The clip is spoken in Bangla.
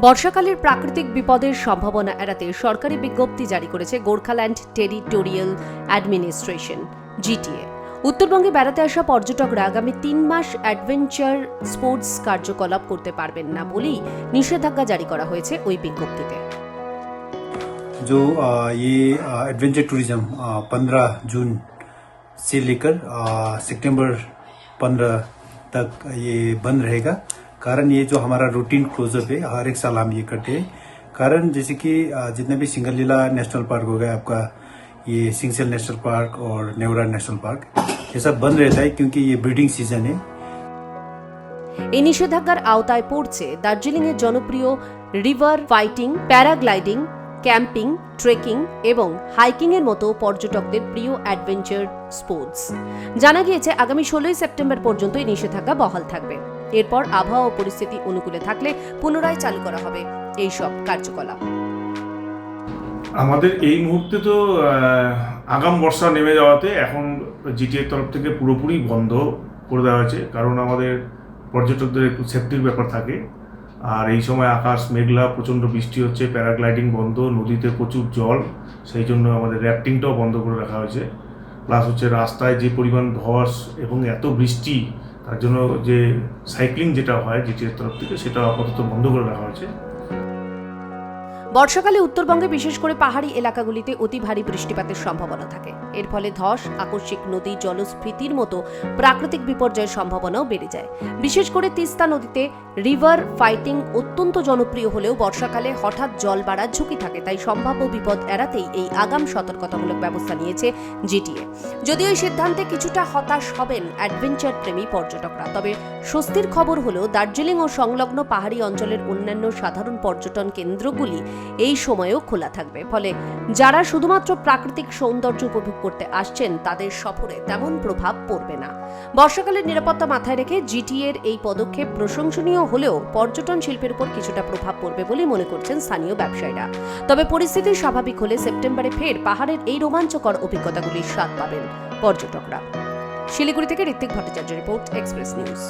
বর্ষাকালের প্রাকৃতিক বিপদের সম্ভাবনা এড়াতে সরকারি বিজ্ঞপ্তি জারি করেছে গোর্খাল্যান্ড টেরিটোরিয়াল অ্যাডমিনিস্ট্রেশন জিটিএ উত্তরবঙ্গে বেড়াতে আসা পর্যটকরা আগামী তিন মাস অ্যাডভেঞ্চার স্পোর্টস কার্যকলাপ করতে পারবেন না বলেই নিষেধাজ্ঞা জারি করা হয়েছে ওই বিজ্ঞপ্তিতে जो अ, ये एडवेंचर टूरिज्म पंद्रह जून से लेकर अ, सितंबर पंद्रह तक ये बंद रहेगा कारण ये जो हमारा रूटीन क्लोजअप है हर एक साल हम ये करते हैं कारण जैसे कि अ, जितने भी सिंगलीला नेशनल पार्क हो गया आपका ये सिंगसेल नेशनल पार्क और नेवरा नेशनल पार्क ये सब बंद रहता है क्योंकि ये ब्रीडिंग सीजन है এই নিষেধাজ্ঞার আওতায় পড়ছে দার্জিলিংয়ের জনপ্রিয় river rafting paragliding camping trekking এবং হাইকিংয়ের মতো পর্যটকদের প্রিয় অ্যাডভেঞ্চার স্পোর্টস জানা গিয়েছে আগামী ষোলোই সেপ্টেম্বর পর্যন্ত এই নিষেধাজ্ঞা বহাল থাকবে এরপর আবহাওয়া ও পরিস্থিতি অনুকূলে থাকলে পুনরায় চালু করা হবে এই সব কার্যকলাপ। আমাদের এই মুহূর্তে তো আগাম বর্ষা নেমে যাওয়াতে এখন জিটিএর তরফ থেকে পুরোপুরি বন্ধ করে দেওয়া হয়েছে। কারণ আমাদের পর্যটকদের একটু সেফটির ব্যাপার থাকে। আর এই সময় আকাশ মেঘলা, প্রচণ্ড বৃষ্টি হচ্ছে, প্যারাগ্লাইডিং বন্ধ, নদীতে প্রচুর জল, সেই জন্য আমাদের র্যাফটিংটাও বন্ধ করে রাখা হয়েছে। প্লাস হচ্ছে রাস্তায় যে পরিমাণ ধস এবং এত বৃষ্টি তার জন্য যে সাইক্লিং যেটা হয়, জিটিএর তরফ থেকে, সেটা আপাতত বন্ধ করে রাখা হয়েছে। বর্ষাকালে উত্তরবঙ্গে বিশেষ করে পাহাড়ি এলাকাগুলিতে অতি ভারী বৃষ্টিপাতের সম্ভাবনা থাকে। এর ফলে ধস, আকস্মিক নদী, জলস্ফীতির মতো প্রাকৃতিক বিপর্যয়ের সম্ভাবনাও বেড়ে যায়। বিশেষ করে তিস্তা নদীতে রিভার ফাইটিং অত্যন্ত জনপ্রিয় হলেও বর্ষাকালে হঠাৎ জল বাড়ার ঝুঁকি থাকে, তাই সম্ভাব্য বিপদ এড়াতেই এই আগাম সতর্কতামূলক ব্যবস্থা নিয়েছে জিটিএ। যদিও এই সিদ্ধান্তে কিছুটা হতাশ হবেন অ্যাডভেঞ্চার প্রেমী পর্যটকরা, তবে স্বস্তির খবর হলো, দার্জিলিং ও সংলগ্ন পাহাড়ি অঞ্চলের অন্যান্য সাধারণ পর্যটন কেন্দ্রগুলি এই সময়েও খোলা থাকবে। ফলে যারা শুধুমাত্র প্রাকৃতিক সৌন্দর্য উপভোগ করতে আসছেন, তাদের সফরে তেমন প্রভাব পড়বে না। বর্ষাকালের নিরাপত্তা মাথায় রেখে জিটিএর এই পদক্ষেপ প্রশংসনীয় হলেও পর্যটন শিল্পের উপর কিছুটা প্রভাব পড়বে বলে মনে করছেন স্থানীয় ব্যবসায়ীরা। তবে পরিস্থিতি স্বাভাবিক হলে সেপ্টেম্বরে ফের পাহাড়ের এই রোমাঞ্চকর অভিজ্ঞতাগুলির স্বাদ পাবেন পর্যটকরা। শিলিগুড়ি থেকে Ritwik Bhattacharya report express news